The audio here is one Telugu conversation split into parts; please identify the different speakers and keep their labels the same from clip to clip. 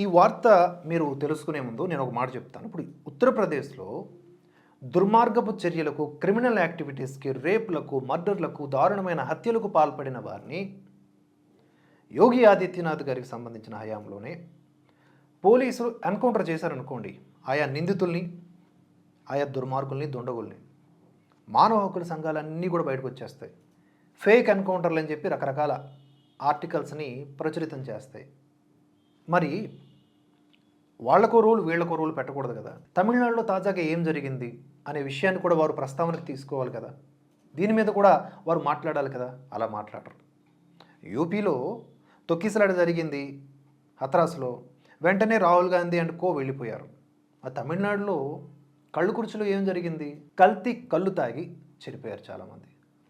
Speaker 1: ఈ వార్త మీరు తెలుసుకునే ముందు నేను ఒక మాట చెప్తాను. ఇప్పుడు ఉత్తరప్రదేశ్లో దుర్మార్గపు చర్యలకు క్రిమినల్ యాక్టివిటీస్కి రేపులకు మర్డర్లకు దారుణమైన హత్యలకు పాల్పడిన వారిని యోగి ఆదిత్యనాథ్ గారికి సంబంధించిన హయాంలోనే పోలీసులు ఎన్కౌంటర్ చేశారనుకోండి. ఆయా నిందితుల్ని ఆయా దుర్మార్గుల్ని దొండగుల్ని మానవ హక్కుల సంఘాలన్నీ కూడా బయటకు వచ్చేస్తాయి. ఫేక్ ఎన్కౌంటర్లు అని చెప్పి రకరకాల ఆర్టికల్స్ని ప్రచురితం చేస్తాయి. మరి వాళ్ళకో రూల్ వీళ్ళకో రూల్ పెట్టకూడదు కదా. తమిళనాడులో తాజాగా ఏం జరిగింది అనే విషయాన్ని కూడా వారు ప్రస్తావనకు తీసుకోవాలి కదా. దీని మీద కూడా వారు మాట్లాడాలి కదా. అలా మాట్లాడరు. యూపీలో తొక్కిసలాట జరిగింది హత్రాస్లో. వెంటనే రాహుల్ గాంధీ అండ్ కో వెళ్ళిపోయారు. ఆ తమిళనాడులో కళ్ళు కుర్చీలో ఏం జరిగింది? కల్తీ కళ్ళు తాగి చనిపోయారు చాలామంది.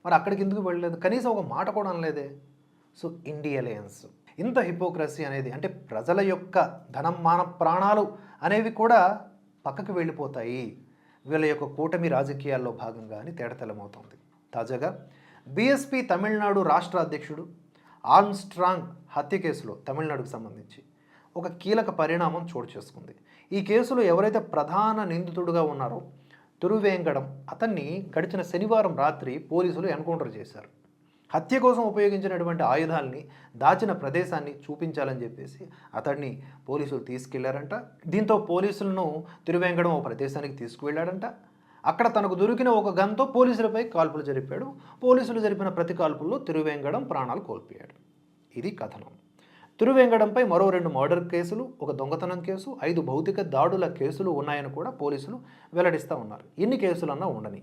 Speaker 1: మరి అక్కడికి ఎందుకు వెళ్ళలేదు? కనీసం ఒక మాట కూడా అనలేదే. సో ఇండియలియన్స్. ఇంత హిపోక్రసీ అనేది అంటే ప్రజల యొక్క ధనం మాన ప్రాణాలు అనేవి కూడా పక్కకు వెళ్ళిపోతాయి. వీళ్ళ యొక్క కూటమి రాజకీయాల్లో భాగంగా అని తేడతెల్లమవుతోంది తాజాగా బీఎస్పీ తమిళనాడు రాష్ట్ర అధ్యక్షుడు ఆర్మ్స్ట్రాంగ్ హత్య కేసులో తమిళనాడుకు సంబంధించి ఒక కీలక పరిణామం చోటు చేసుకుంది. ఈ కేసులో ఎవరైతే ప్రధాన నిందితుడుగా ఉన్నారో తిరువేంకడం అతన్ని గడిచిన శనివారం రాత్రి పోలీసులు ఎన్కౌంటర్ చేశారు. హత్య కోసం ఉపయోగించినటువంటి ఆయుధాల్ని దాచిన ప్రదేశాన్ని చూపించాలని చెప్పేసి అతడిని పోలీసులు తీసుకెళ్ళారంట. దీంతో పోలీసులను తిరువెంగడం ఒక ప్రదేశానికి తీసుకువెళ్ళాడంట అక్కడ తనకు దొరికిన ఒక గన్తో పోలీసులపై కాల్పులు జరిపాడు. పోలీసులు జరిపిన ప్రతి కాల్పుల్లో తిరువెంగడం ప్రాణాలు కోల్పోయాడు. ఇది కథనం. తిరువెంగడంపై మరో రెండు మర్డర్ కేసులు ఒక దొంగతనం కేసు ఐదు భౌతిక దాడుల కేసులు ఉన్నాయని కూడా పోలీసులు వెల్లడిస్తూ ఉన్నారు. ఎన్ని కేసులన్నా ఉండని.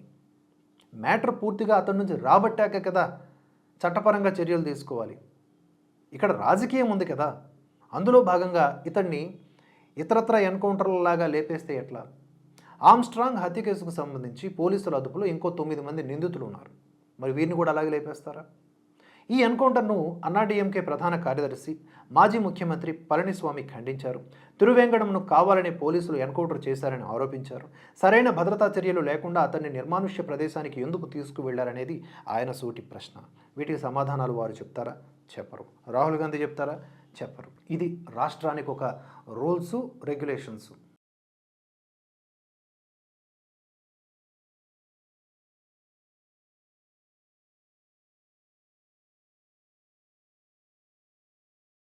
Speaker 1: మ్యాటర్ పూర్తిగా అతడి నుంచి రాబట్టాక కదా చట్టపరంగా చర్యలు తీసుకోవాలి. ఇక్కడ రాజకీయం ఉంది కదా. అందులో భాగంగా ఇతన్ని ఇతరత్ర ఎన్కౌంటర్లలాగా లేపేస్తే ఎట్లా? ఆమ్స్ట్రాంగ్ హత్య కేసుకు సంబంధించి పోలీసుల అదుపులో ఇంకో తొమ్మిది మంది నిందితులు ఉన్నారు. మరి వీరిని కూడా అలాగే లేపేస్తారా? ఈ ఎన్కౌంటర్ను అన్నాడీఎంకే ప్రధాన కార్యదర్శి మాజీ ముఖ్యమంత్రి పళనిస్వామి ఖండించారు. తిరువేంగడంను కావాలని పోలీసులు ఎన్కౌంటర్ చేశారని ఆరోపించారు. సరైన భద్రతా చర్యలు లేకుండా అతన్ని నిర్మానుష్య ప్రదేశానికి ఎందుకు తీసుకువెళ్ళారనేది ఆయన సూటి ప్రశ్న. వీటికి సమాధానాలు వారు చెప్తారా? చెప్పరు. రాహుల్ గాంధీ చెప్తారా? చెప్పరు. ఇది రాష్ట్రానికి ఒక రూల్స్ రెగ్యులేషన్స్.